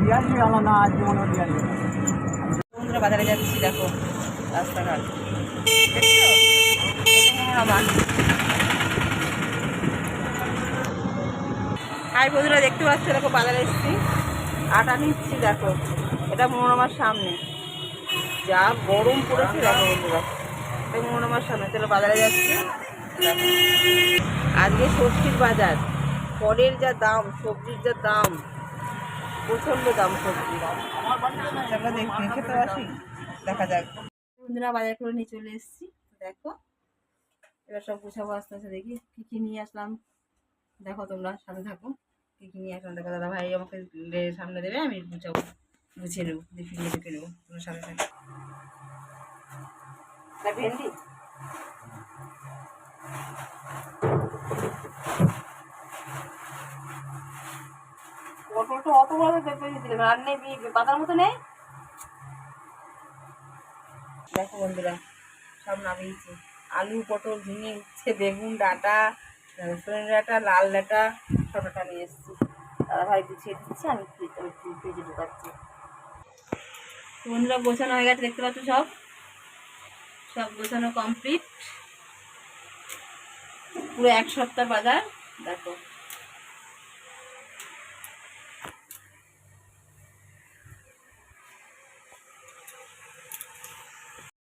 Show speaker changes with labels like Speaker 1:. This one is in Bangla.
Speaker 1: দিয়ে আসবি আমার না, আজ মনে দিয়ে আসবি
Speaker 2: বন্ধুরা বাজারে যাচ্ছি, দেখো, রাস্তাঘাট? এটা হাই বন্ধুরা, দেখতে পাচ্ছ, দেখো, বাজারে এসেছি। আটা নিচ্ছি, দেখো, এটা মনোরমার সামনে। যা গরম পড়েছে, দেখো, বন্ধুরা। এটা মনোরমার সামনে। চলো, বাজারে যাচ্ছি। আজকে ষষ্ঠীর বাজার, ফলের যা দাম, সবজির যা দাম প্রচণ্ড দাম সবজির চলো দেখতে খেতে আসি। দেখা যাক। বন্ধুরা বাজার করে নিয়ে চলে এসেছি। দেখো এবার সব গুছাবো আস্তে আস্তে দেখি কী কী নিয়ে আসলাম। দেখো তোমরা সাথে থাকো কী কী নিয়ে আসলাম। দেখো দাদা ভাই আমাকে সামনে দেবে আমি গুছাবো গুছিয়ে নেব দেখি নিয়ে ঢুকে নেব তোমার সাথে থাকো। ভেন্ডি? পটলটা অত বড় পেঁপে দিলে আর নেই পাতার মতো নেই? দেখো বন্ধুরা, সব নামিয়েছি। আলু, পটল, ঝিঙে, উচ্ছে, বেগুন, ডাঁটা, রসুনের ডাঁটা, লাল ডাঁটা সব ডাঁটা নিয়ে এসেছি। দাদা ভাই গুছিয়ে দিচ্ছে, আমি ফ্রিজে ঢুকাচ্ছি। বন্ধুরা, গোছানো হয়ে গেছে, দেখতে পাচ্ছ সব? সব গোছানো কমপ্লিট। পুরো এক সপ্তাহ বাজার, দেখো।